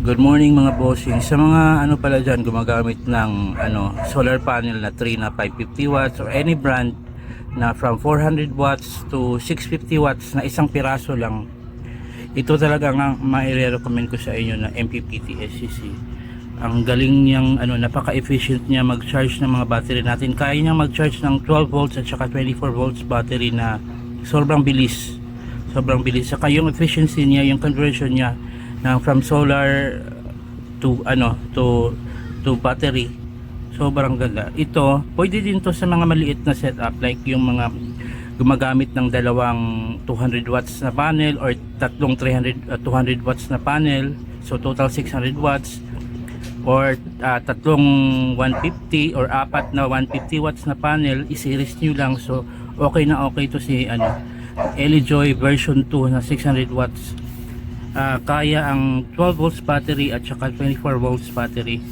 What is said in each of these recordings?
Good morning mga bossing. Sa mga ano pala dyan gumagamit ng ano solar panel na 3 na 550 watts or any brand na from 400 watts to 650 watts na isang piraso lang. Ito talaga nga mai-recommend ko sa inyo na MPPT SCC. Ang galing niyang ano napaka-efficient niya mag-charge ng mga battery natin. Kaya niya mag-charge ng 12 volts at saka 24 volts battery na sobrang bilis. Sobrang bilis. Saka yung efficiency niya, yung conversion niya ng from solar to ano to to battery. Sobrang ganda. Ito pwede din to sa mga maliit na setup like yung mga gumagamit ng dalawang 200 watts na panel or tatlong 300 uh, 200 watts na panel so total 600 watts or uh, tatlong 150 or apat na 150 watts na panel i-series nyo lang. So okay na okay to si ano Elijoy version 2 na 600 watts Ah, kaya ang 12 volts battery at saka 24 volts battery.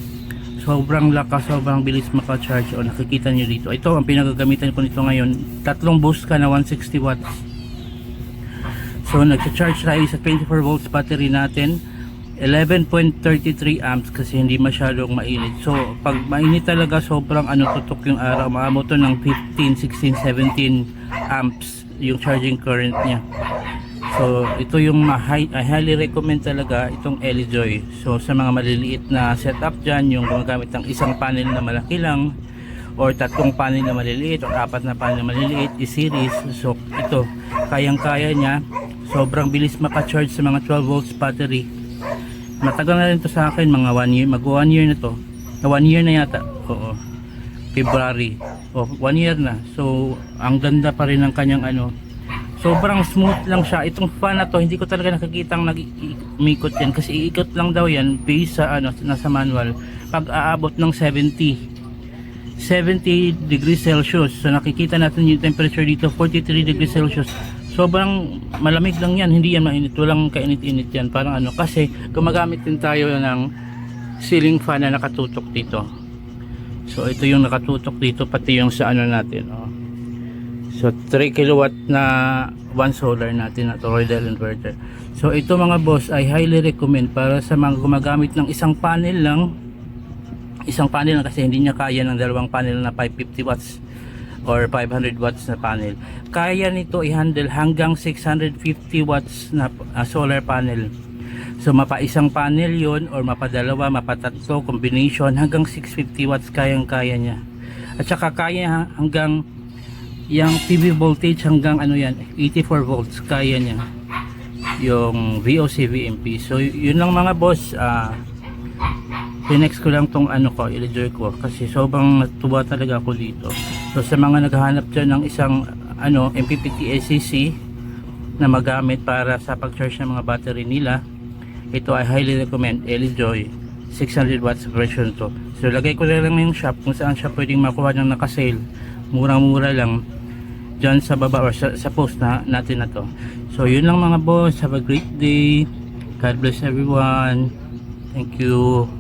Sobrang lakas, sobrang bilis maka-charge. O nakikita nyo dito. Ito ang pinagagamitan ko nito ngayon tatlong boost ka na 160 watts. So nagsa-charge tayo sa 24 volts battery natin 11.33 amps kasi hindi masyadong mainit. So pag mainit talaga sobrang ano tutok yung araw. Maamo to ng 15, 16, 17 amps yung charging current niya So, ito yung I highly recommend talaga itong Elijoy. So, sa mga maliliit na setup dyan, yung gumagamit ng isang panel na malaki lang or tatlong panel na maliliit or apat na panel na maliliit, i-series. So, ito, kayang-kaya niya. Sobrang bilis maka-charge sa mga 12 volts battery. Matagal na rin to sa akin, mga 1 year. Mag 1 year na to. 1 year na yata. Oo. February. O, 1 year na. So, ang ganda pa rin ng kanyang ano, sobrang smooth lang siya. Itong fan na to hindi ko talaga nakikitang nag-umikot yan. Kasi iikot lang daw yan based sa ano nasa manual. Pag aabot ng 70 70 degrees Celsius. So nakikita natin yung temperature dito 43 degrees Celsius. Sobrang malamig lang yan. Hindi yan mainit. Walang kainit-init yan. Parang ano. Kasi gumagamit din tayo ng ceiling fan na nakatutok dito. So ito yung nakatutok dito pati yung sa ano natin oh. So 3 kilowatt na one solar natin na toroidal inverter. So ito mga boss I highly recommend para sa mga gumagamit ng isang panel lang isang panel lang kasi hindi niya kaya ng dalawang panel na 550 watts or 500 watts na panel. Kaya nito i-handle hanggang 650 watts na uh, solar panel. So mapa isang panel yon or mapadalawa, mapatatlo combination hanggang 650 watts kayang kaya niya. At saka kaya hanggang yung PV voltage hanggang ano yan 84 volts kaya niya yung VOC VMP so yun lang mga boss ah Pinex ko lang tong ano ko, i-enjoy ko kasi sobrang natuwa talaga ako dito. So sa mga naghahanap dyan ng isang ano MPPT SCC na magamit para sa pag-charge ng mga battery nila, ito I highly recommend Elijoy 600 watts version to. So lagay ko na lang yung shop kung saan siya pwedeng makuha ng naka-sale. Murang-mura lang dyan sa baba or sa, sa post na natin na to. So yun lang mga boss. Have a great day. God bless everyone. Thank you.